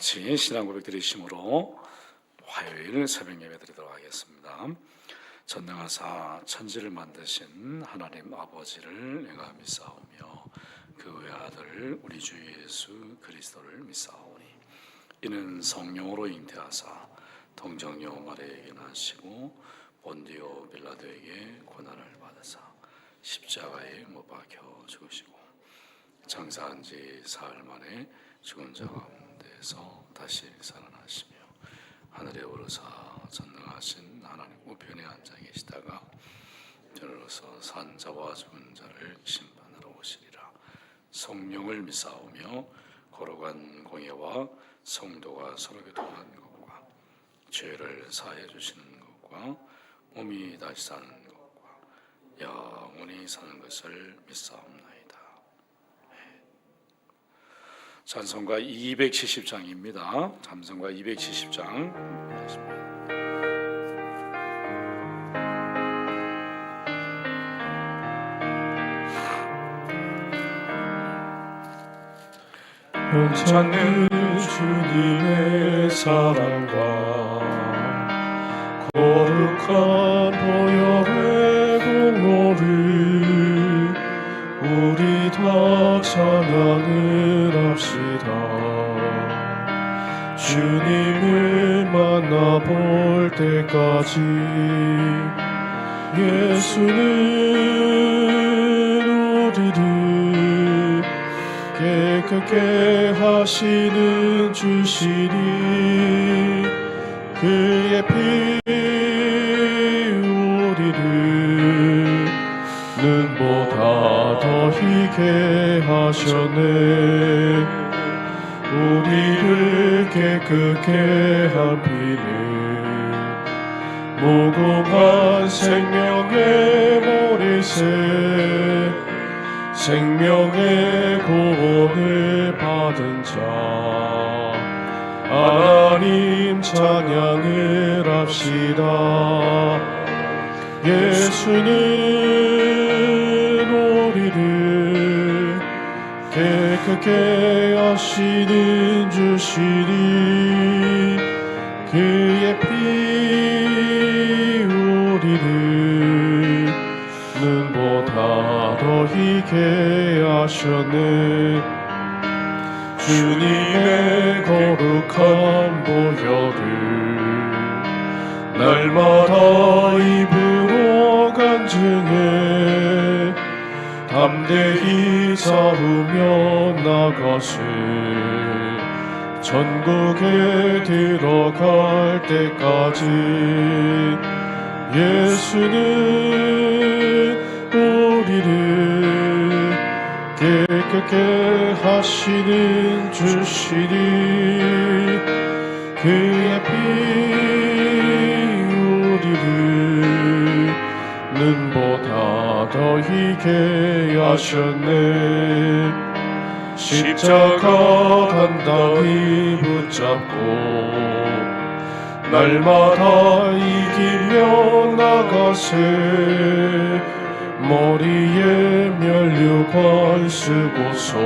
같이 신앙 고백 드리심으로 화요일 새벽 예배 드리도록 하겠습니다. 전능하사 천지를 만드신 하나님 아버지를 내가 믿사오며 그 외아들 우리 주 예수 그리스도를 믿사오니 이는 성령으로 잉태하사 동정녀 마리에게 나시고 본디오 빌라도에게 고난을 받으사 십자가에 못 박혀 죽으시고 장사한 지 사흘 만에 죽은 자가 운데서 다시 살아나시며 하늘에 오르사 전능하신 하나님 우편에 앉아 계시다가 저로서 산 자와 죽은 자를 심판하러 오시리라 성령을 믿사오며 거룩한 공예와 성도가 서로 교통하는 것과 죄를 사해 주시는 것과 몸이 다시 사는 것과 영원히 사는 것을 믿사옵나이다. 찬송가 270장입니다. 찬송가 270장. 찾는 주님의 사랑과 거룩한 보혈의 공로를 우리 다 찬양을 합시다. 주님을 만나볼 때까지 예수는 우리를 깨끗게 하시는 주시니 그의 피 우리를 눈보다 더 희게 하셨네. 우리를 깨끗게 한 피는 무궁한 생명의 머리새 생명의 구원을 받은 자. 하나님 찬양을 합시다. 예수는 깨끗게 하시는 주시니 그의 피 우리를 눈보다 더 희게 하셨네. 주님의 거룩한 보혈을 날마다 입으로 간증해. 담대히 싸우며 나가세 전국에 들어갈 때까지 예수는 우리를 깨끗게 하시는 주시니 그의 피 우리를 눈보다 더 희게 하셨네. 십자가 단단히 붙잡고 날마다 이기며 나가세 머리에 면류관 쓰고서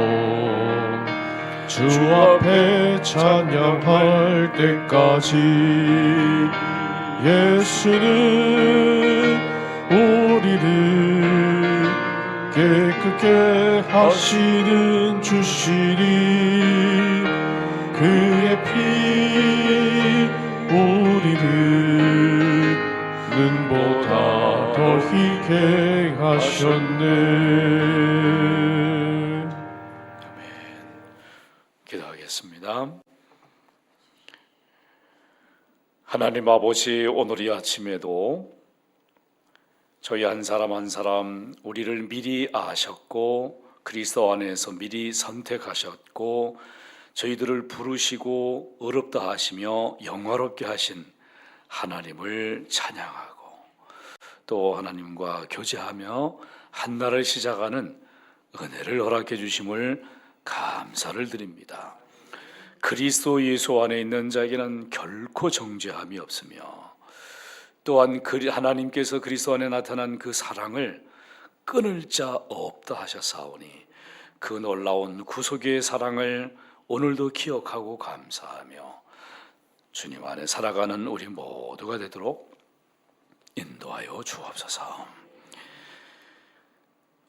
주 앞에 찬양할 때까지 예수는 우리를 깨끗게 하시는 주시니 그의 피 우리를 눈보다 더 희게 하셨네. 기도하겠습니다. 하나님 아버지 오늘 이 아침에도 저희 한 사람 한 사람 우리를 미리 아셨고 그리스도 안에서 미리 선택하셨고 저희들을 부르시고 어렵다 하시며 영화롭게 하신 하나님을 찬양하고 또 하나님과 교제하며 한 날을 시작하는 은혜를 허락해 주심을 감사를 드립니다. 그리스도 예수 안에 있는 자에게는 결코 정죄함이 없으며 또한 하나님께서 그리스도 안에 나타난 그 사랑을 끊을 자 없다 하셨사오니 그 놀라운 구속의 사랑을 오늘도 기억하고 감사하며 주님 안에 살아가는 우리 모두가 되도록 인도하여 주옵소서.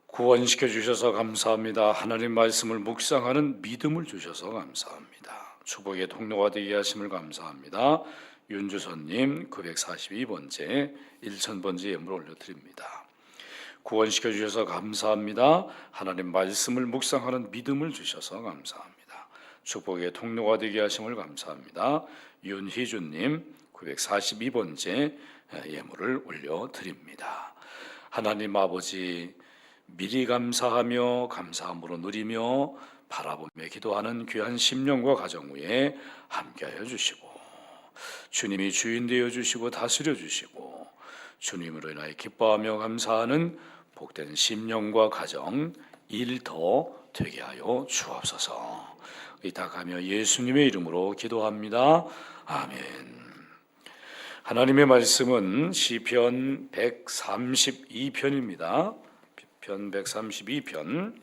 구원시켜 주셔서 감사합니다. 하나님 말씀을 묵상하는 믿음을 주셔서 감사합니다. 축복의 통로가 되게 하심을 감사합니다. 윤주선님 942번째 1000번째 예물 올려드립니다. 구원시켜 주셔서 감사합니다. 하나님 말씀을 묵상하는 믿음을 주셔서 감사합니다. 축복의 통로가 되게 하심을 감사합니다. 윤희준님 942번째 예물을 올려드립니다. 하나님 아버지 미리 감사하며 감사함으로 누리며 바라보며 기도하는 귀한 심령과 가정 위에 함께하여 주시고 주님이 주인 되어 주시고 다스려 주시고 주님으로 인하여 기뻐하며 감사하는 복된 심령과 가정 일더 되게 하여 주옵소서. 이따가며 예수님의 이름으로 기도합니다. 아멘. 하나님의 말씀은 시편 132편입니다. 편 132편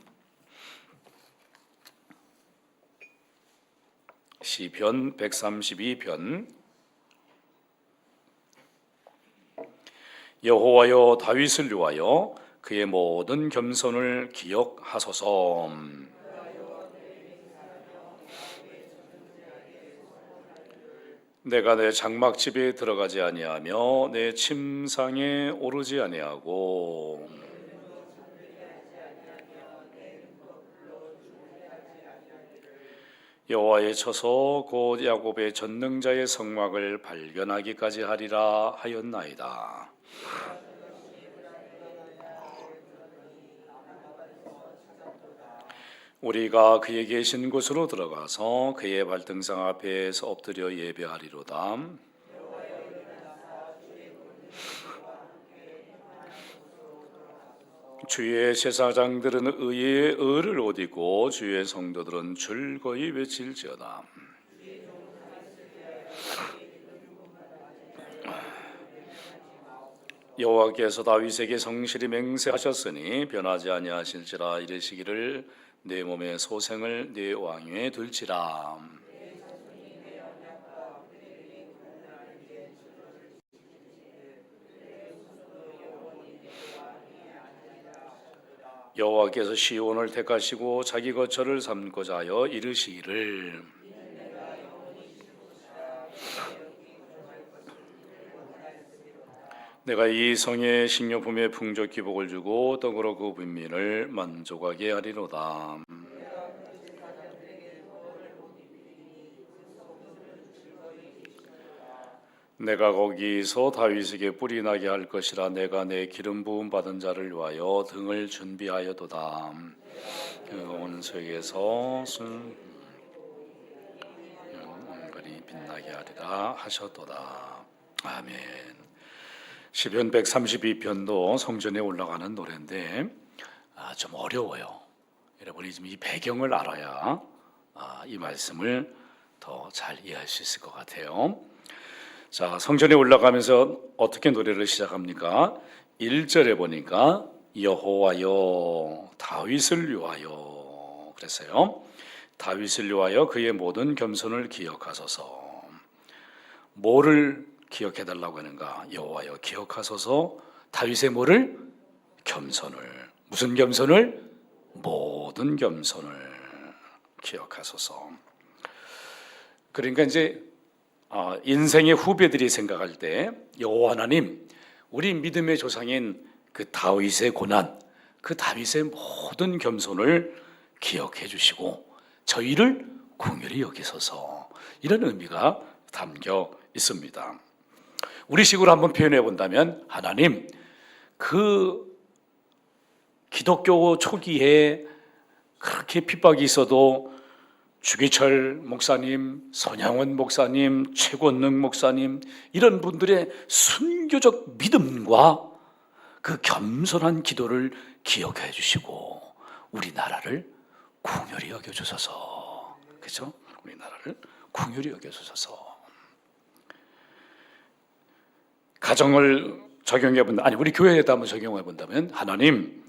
시편 132편 여호와여 다윗을 위하여 그의 모든 겸손을 기억하소서. 내가 내 장막집에 들어가지 아니하며 내 침상에 오르지 아니하고 여호와의 처소 곧 야곱의 전능자의 성막을 발견하기까지 하리라 하였나이다. 우리가 그의 계신 곳으로 들어가서 그의 발등상 앞에서 엎드려 예배하리로다. 주의 제사장들은 의의 의를 옷 입고 주의 성도들은 즐거이 외칠지어다. 여호와께서 다윗에게 성실히 맹세하셨으니 변하지 아니하실지라 이르시기를 내 몸의 소생을 내 왕위에 둘지라. 여호와께서 시온을 택하시고 자기 거처를 삼고자 하여 이르시기를 내가 이 성에 식료품에 풍족히 복을 주고 떡으로 그 빈민을 만족하게 하리로다. 내가 거기서 다윗에게 뿔이 나게 할 것이라 내가 내 기름 부음 받은 자를 위하여 등을 준비하여도다. 그 온수에게서 순 은근히 빛나게 하리라 하셨도다. 아멘. 시편 132편도 성전에 올라가는 노래인데 아, 좀 어려워요. 여러분이 지금 이 배경을 알아야 아, 이 말씀을 더 잘 이해할 수 있을 것 같아요. 자, 성전에 올라가면서 어떻게 노래를 시작합니까? 1절에 보니까 여호와여 다윗을 위하여 그랬어요. 다윗을 위하여 그의 모든 겸손을 기억하소서. 뭐를 기억해 달라고 하는가? 여호와여 기억하소서. 다윗의 뭐를 겸손을 무슨 겸손을 모든 겸손을 기억하소서. 그러니까 이제 어, 인생의 후배들이 생각할 때 여호와 하나님 우리 믿음의 조상인 그 다윗의 고난 그 다윗의 모든 겸손을 기억해 주시고 저희를 궁휼히 여기소서 이런 의미가 담겨 있습니다. 우리식으로 한번 표현해 본다면 하나님 그 기독교 초기에 그렇게 핍박이 있어도 주기철 목사님, 선양원 목사님, 최권능 목사님 이런 분들의 순교적 믿음과 그 겸손한 기도를 기억해 주시고 우리나라를 궁휼히 여겨 주소서. 그렇죠? 우리나라를 궁휼히 여겨 주소서. 가정을 적용해 본다. 아니 우리 교회에다 한번 적용해 본다면 하나님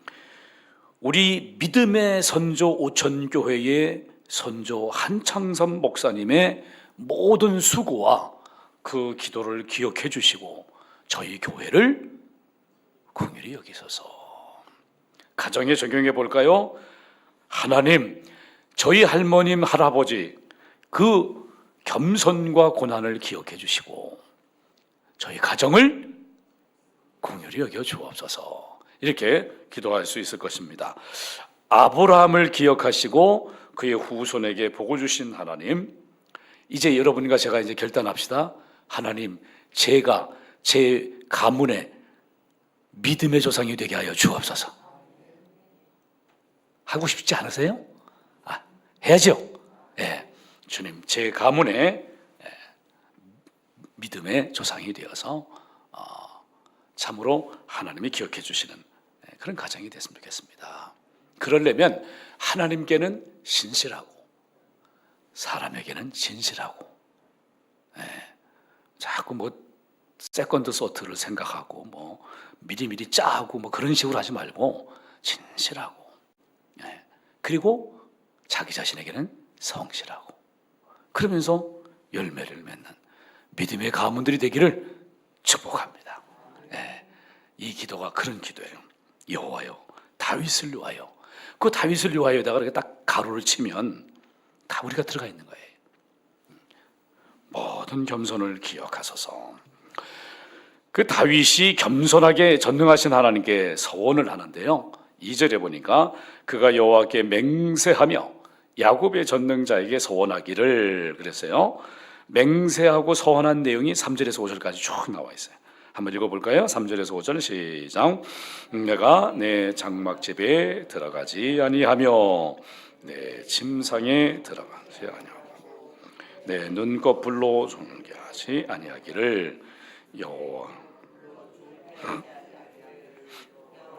우리 믿음의 선조 오천 교회의 선조 한창섭 목사님의 모든 수고와 그 기도를 기억해 주시고 저희 교회를 긍휼히 여기소서. 가정에 적용해 볼까요? 하나님, 저희 할머님, 할아버지 그 겸손과 고난을 기억해 주시고 저희 가정을 긍휼히 여겨 주옵소서. 이렇게 기도할 수 있을 것입니다. 아브라함을 기억하시고 그의 후손에게 복을 주신 하나님, 이제 여러분과 제가 이제 결단합시다. 하나님, 제가 제 가문의 믿음의 조상이 되게 하여 주옵소서. 하고 싶지 않으세요? 아, 해야죠. 예. 주님, 제 가문의 예, 믿음의 조상이 되어서 어, 참으로 하나님이 기억해 주시는 예, 그런 가정이 됐으면 좋겠습니다. 그러려면 하나님께는 신실하고 사람에게는 진실하고 예, 자꾸 뭐 세컨드 소트를 생각하고 뭐 미리미리 짜고 뭐 그런 식으로 하지 말고 진실하고 예, 그리고 자기 자신에게는 성실하고 그러면서 열매를 맺는 믿음의 가문들이 되기를 축복합니다. 예, 이 기도가 그런 기도예요. 여호와여 다윗을 위하여 그 다윗을 위하여다가 이렇게 딱 가로를 치면 다 우리가 들어가 있는 거예요. 모든 겸손을 기억하소서. 그 다윗이 겸손하게 전능하신 하나님께 서원을 하는데요. 2절에 보니까 그가 여호와께 맹세하며 야곱의 전능자에게 서원하기를 그랬어요. 맹세하고 서원한 내용이 3절에서 5절까지 쭉 나와 있어요. 한번 읽어볼까요? 3절에서 5절 시작. 내가 내 장막 집에 들어가지 아니하며 내 침상에 들어가지 아니하고 내 눈꺼풀로 존귀하지 아니하기를 여호와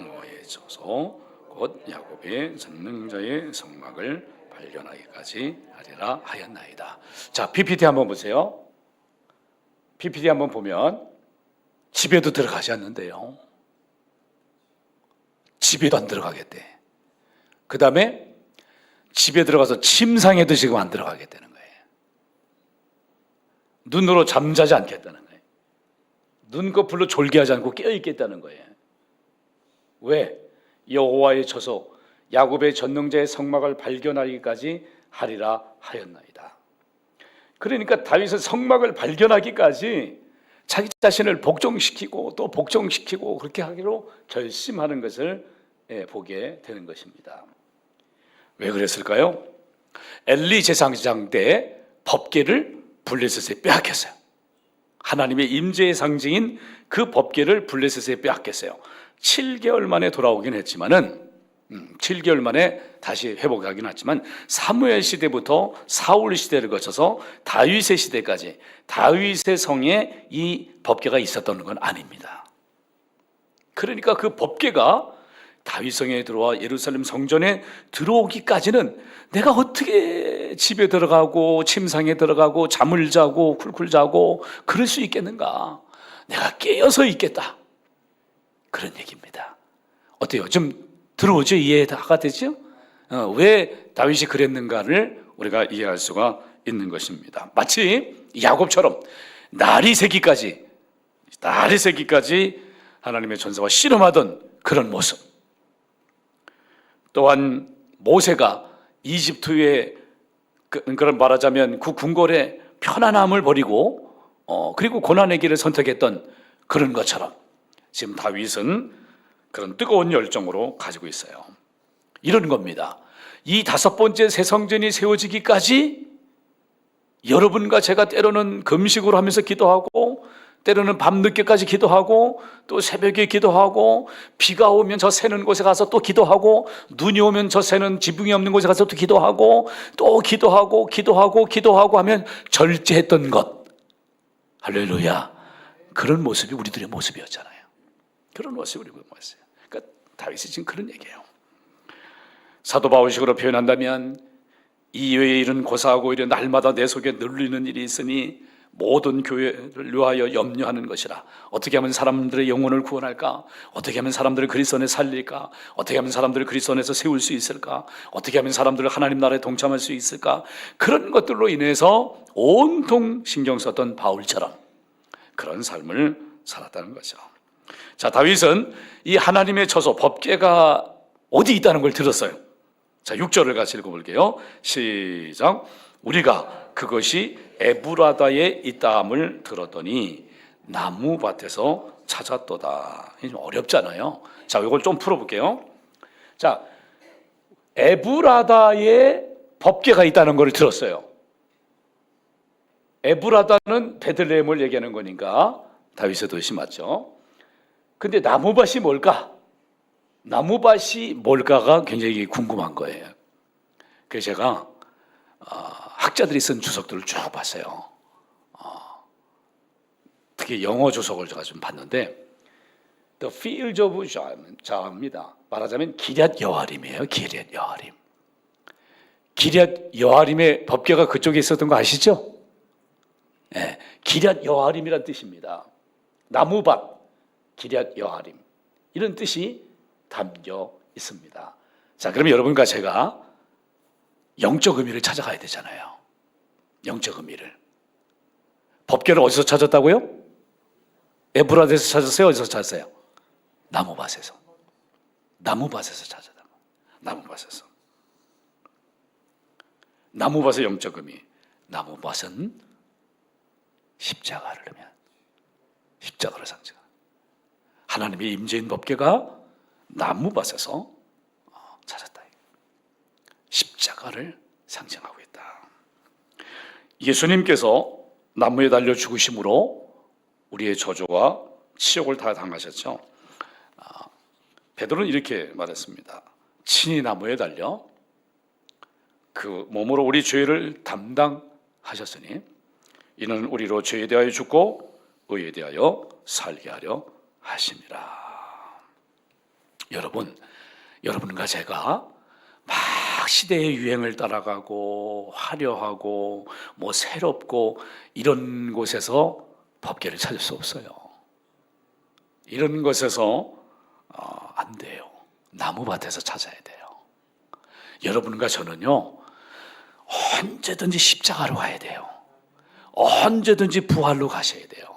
뭐에 져서 곧 야곱의 전능자의 성막을 발견하기까지 하리라 하였나이다. 자, PPT 한번 보세요. PPT 한번 보면 집에도 들어가지 않는데요. 집에도 안 들어가겠대. 그 다음에 집에 들어가서 침상에도 지금 안 들어가겠다는 거예요. 눈으로 잠자지 않겠다는 거예요. 눈꺼풀로 졸기하지 않고 깨어있겠다는 거예요. 왜? 여호와의 처소 야곱의 전능자의 성막을 발견하기까지 하리라 하였나이다. 그러니까 다윗은 성막을 발견하기까지 자기 자신을 복종시키고 또 복종시키고 그렇게 하기로 결심하는 것을 예, 보게 되는 것입니다. 왜 그랬을까요? 엘리 제사장 때 법계를 블레셋에 빼앗겼어요. 하나님의 임재의 상징인 그 법계를 블레셋에 빼앗겼어요. 7개월 만에 돌아오긴 했지만은 음, 7개월 만에 다시 회복하긴 했지만 사무엘 시대부터 사울 시대를 거쳐서 다윗의 시대까지 다윗의 성에 이 법계가 있었던 건 아닙니다. 그러니까 그 법계가 다윗성에 들어와 예루살렘 성전에 들어오기까지는 내가 어떻게 집에 들어가고 침상에 들어가고 잠을 자고 쿨쿨 자고 그럴 수 있겠는가? 내가 깨어서 있겠다. 그런 얘기입니다. 어때요? 좀 들어오죠? 이해가 되죠? 어, 왜 다윗이 그랬는가를 우리가 이해할 수가 있는 것입니다. 마치 야곱처럼 날이 새기까지 날이 새기까지 하나님의 전사와 씨름하던 그런 모습. 또한 모세가 이집트의 그, 그런 말하자면 그 궁궐의 편안함을 버리고 어, 그리고 고난의 길을 선택했던 그런 것처럼 지금 다윗은 그런 뜨거운 열정으로 가지고 있어요. 이런 겁니다. 이 다섯 번째 새 성전이 세워지기까지 여러분과 제가 때로는 금식으로 하면서 기도하고 때로는 밤늦게까지 기도하고 또 새벽에 기도하고 비가 오면 저 새는 곳에 가서 또 기도하고 눈이 오면 저 새는 지붕이 없는 곳에 가서 또 기도하고 또 기도하고 기도하고 기도하고 하면 절제했던 것 할렐루야 그런 모습이 우리들의 모습이었잖아요 그런 모습이 우리 모습이었어요 다윗이 지금 그런 얘기예요 사도 바울식으로 표현한다면 이외의 일은 고사하고 이런 날마다 내 속에 눌리는 일이 있으니 모든 교회를 위하여 염려하는 것이라. 어떻게 하면 사람들의 영혼을 구원할까? 어떻게 하면 사람들을 그리스도 안에 살릴까? 어떻게 하면 사람들을 그리스도 안에서 세울 수 있을까? 어떻게 하면 사람들을 하나님 나라에 동참할 수 있을까? 그런 것들로 인해서 온통 신경 썼던 바울처럼 그런 삶을 살았다는 거죠. 자, 다윗은 이 하나님의 처소 법궤가 어디 있다는 걸 들었어요. 자, 6절을 같이 읽어볼게요. 시작. 우리가 그것이 에브라다에 있다함을 들었더니 나무밭에서 찾았도다. 좀 어렵잖아요. 자, 이걸 좀 풀어볼게요. 자, 에브라다에 법궤가 있다는 걸 들었어요. 에브라다는 베들레헴을 얘기하는 거니까 다윗의 도시 맞죠? 근데 나무밭이 뭘까? 나무밭이 뭘까가 굉장히 궁금한 거예요. 그래서 제가 어, 학자들이 쓴 주석들을 쭉 봤어요. 어, 특히 영어 주석을 제가 좀 봤는데 The Fields of 자입니다. 말하자면 기럇 여아림이에요. 기럇 여아림. 기럇 여아림의 법궤가 그쪽에 있었던 거 아시죠? 예, 기럇 여아림이란 뜻입니다. 나무밭, 기럇 여아림 이런 뜻이 담겨 있습니다. 자, 그러면 여러분과 제가 영적 의미를 찾아가야 되잖아요. 영적 의미를. 법궤를 어디서 찾았다고요? 에브라데에서 찾았어요? 어디서 찾았어요? 나무밭에서. 나무밭에서 찾았다. 나무밭에서. 나무밭의 영적 의미. 나무밭은 십자가를 하면 십자가를 상징. 하나님의 임재인 법궤가 나무밭에서 어, 찾았다. 십자가를 상징하고 있다. 예수님께서 나무에 달려 죽으심으로 우리의 저주와 치욕을 다 당하셨죠. 아, 베드로는 이렇게 말했습니다. 친히 나무에 달려 그 몸으로 우리 죄를 담당하셨으니 이는 우리로 죄에 대하여 죽고 의에 대하여 살게 하려 하심이라. 여러분, 여러분과 제가 막 시대의 유행을 따라가고 화려하고 뭐 새롭고 이런 곳에서 법계를 찾을 수 없어요. 이런 곳에서 어, 안 돼요. 나무밭에서 찾아야 돼요. 여러분과 저는요 언제든지 십자가로 가야 돼요. 언제든지 부활로 가셔야 돼요.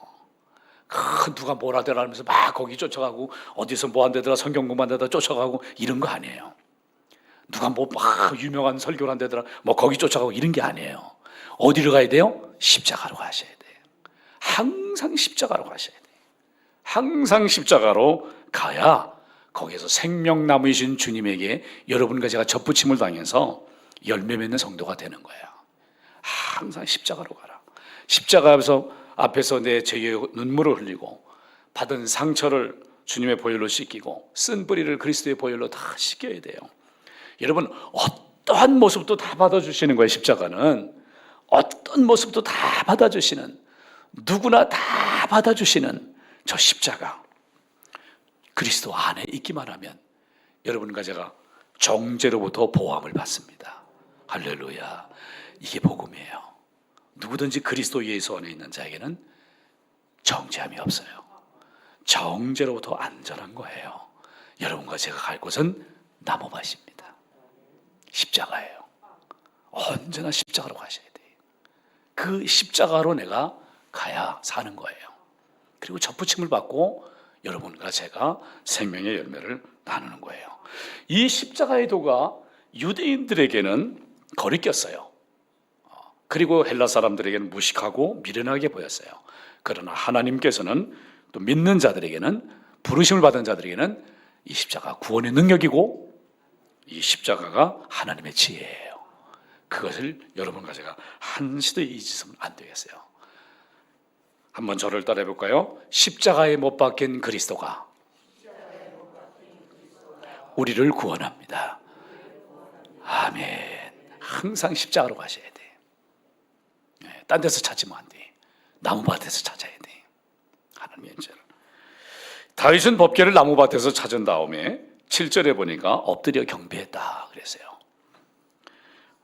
그 누가 뭐라 되라 하면서 막 거기 쫓아가고 어디서 뭐 한데더라 성경 공부한데다 쫓아가고 이런 거 아니에요. 누가 뭐 막 유명한 설교를 한데더라 뭐 거기 쫓아가고 이런 게 아니에요. 어디로 가야 돼요? 십자가로 가셔야 돼요. 항상 십자가로 가셔야 돼요. 항상 십자가로 가야 거기에서 생명나무이신 주님에게 여러분과 제가 접붙임을 당해서 열매 맺는 성도가 되는 거예요. 항상 십자가로 가라. 십자가 앞에서 앞에서 내 죄의 눈물을 흘리고 받은 상처를 주님의 보혈로 씻기고 쓴 뿌리를 그리스도의 보혈로 다 씻겨야 돼요. 여러분 어떠한 모습도 다 받아주시는 거예요. 십자가는 어떤 모습도 다 받아주시는 누구나 다 받아주시는 저 십자가 그리스도 안에 있기만 하면 여러분과 제가 정죄로부터 보호함을 받습니다. 할렐루야. 이게 복음이에요. 누구든지 그리스도 예수 안에 있는 자에게는 정죄함이 없어요. 정죄로부터 안전한 거예요. 여러분과 제가 갈 곳은 나무밭입니다. 십자가예요. 언제나 십자가로 가셔야 돼요. 그 십자가로 내가 가야 사는 거예요. 그리고 접붙임을 받고 여러분과 제가 생명의 열매를 나누는 거예요. 이 십자가의 도가 유대인들에게는 거리꼈어요. 그리고 헬라 사람들에게는 무식하고 미련하게 보였어요. 그러나 하나님께서는 또 믿는 자들에게는 부르심을 받은 자들에게는 이 십자가 구원의 능력이고 이 십자가가 하나님의 지혜예요. 그것을 여러분과 제가 한시도 잊으면 안 되겠어요. 한번 저를 따라해 볼까요? 십자가에 못 박힌 그리스도가 우리를 구원합니다. 아멘. 항상 십자가로 가셔야 돼. 네, 딴 데서 찾으면 안 돼. 나무밭에서 찾아야 돼. 하나님의 인재를. 다윗은 법궤를 나무밭에서 찾은 다음에 7절에 보니까 엎드려 경배했다 그랬어요.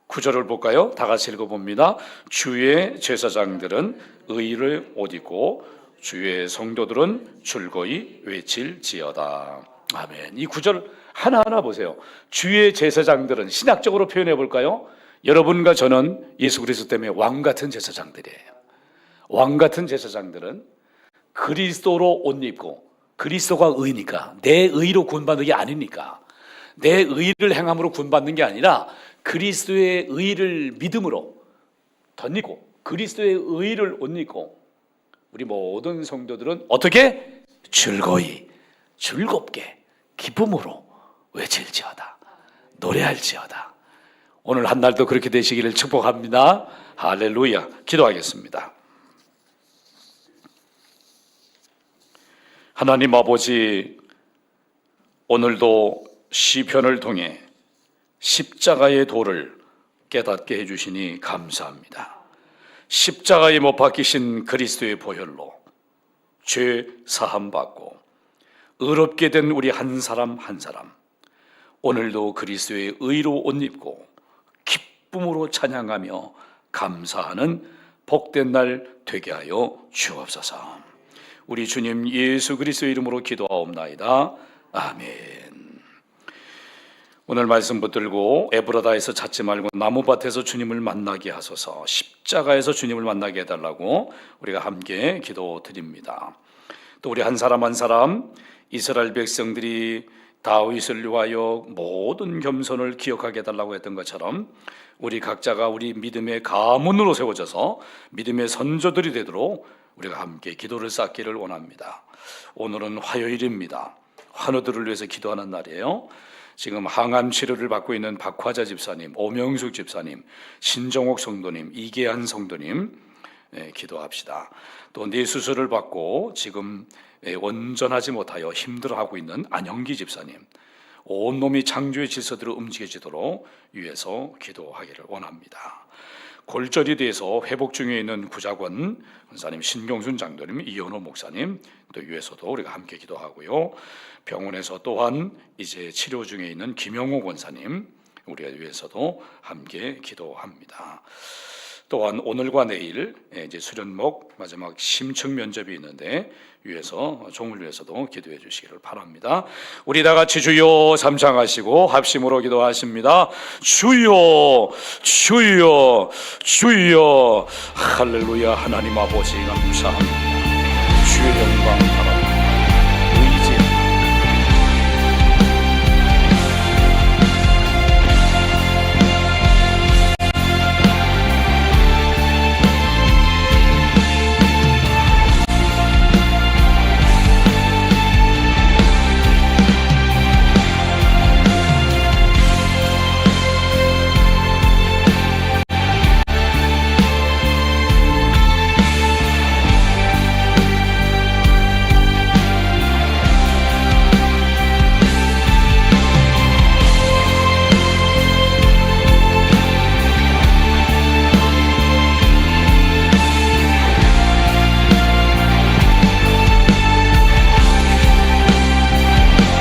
구절을 볼까요? 다 같이 읽어봅니다. 주의 제사장들은 의를 옷 입고 주의 성도들은 줄거이 외칠지어다. 아멘. 이 구절 하나하나 보세요. 주의 제사장들은 신학적으로 표현해 볼까요? 여러분과 저는 예수 그리스도 때문에 왕 같은 제사장들이에요. 왕 같은 제사장들은 그리스도로 옷 입고 그리스도가 의니까 내 의로 구원받는 게 아니니까 내 의를 행함으로 구원받는 게 아니라 그리스도의 의를 믿음으로 덧입고 그리스도의 의를 옷 입고 우리 모든 성도들은 어떻게 즐거이 즐겁게 기쁨으로 외칠지어다 노래할지어다 오늘 한 날도 그렇게 되시기를 축복합니다. 할렐루야. 기도하겠습니다. 하나님 아버지 오늘도 시편을 통해 십자가의 도를 깨닫게 해주시니 감사합니다. 십자가에 못 박히신 그리스도의 보혈로 죄 사함 받고 의롭게 된 우리 한 사람 한 사람 오늘도 그리스도의 의로 옷 입고 기쁨으로 찬양하며 감사하는 복된 날 되게 하여 주옵소서. 우리 주님 예수 그리스도 이름으로 기도하옵나이다. 아멘. 오늘 말씀 붙들고 에브라다에서 찾지 말고 나무밭에서 주님을 만나게 하소서. 십자가에서 주님을 만나게 해달라고 우리가 함께 기도드립니다. 또 우리 한 사람 한 사람 이스라엘 백성들이 다윗을 위하여 모든 겸손을 기억하게 해달라고 했던 것처럼 우리 각자가 우리 믿음의 가문으로 세워져서 믿음의 선조들이 되도록 우리가 함께 기도를 쌓기를 원합니다. 오늘은 화요일입니다. 환우들을 위해서 기도하는 날이에요. 지금 항암 치료를 받고 있는 박화자 집사님, 오명숙 집사님, 신정옥 성도님, 이계한 성도님 네, 기도합시다. 또 뇌 수술을 받고 지금 예, 온전하지 못하여 힘들어하고 있는 안영기 집사님, 온몸이 창조의 질서대로 움직여지도록 위해서 기도하기를 원합니다. 골절이 돼서 회복 중에 있는 구자권 권사님, 신경순 장로님, 이현호 목사님 또 위해서도 우리가 함께 기도하고요. 병원에서 또한 이제 치료 중에 있는 김영호 권사님 우리가 위해서도 함께 기도합니다. 또한 오늘과 내일 예, 이제 수련목 마지막 심층 면접이 있는데 위해서 종을 위해서도 기도해 주시기를 바랍니다. 우리 다 같이 주여 삼창하시고 합심으로 기도하십니다. 주여 주여 주여 할렐루야 하나님 아버지 감사합니다. 주의 영광 바라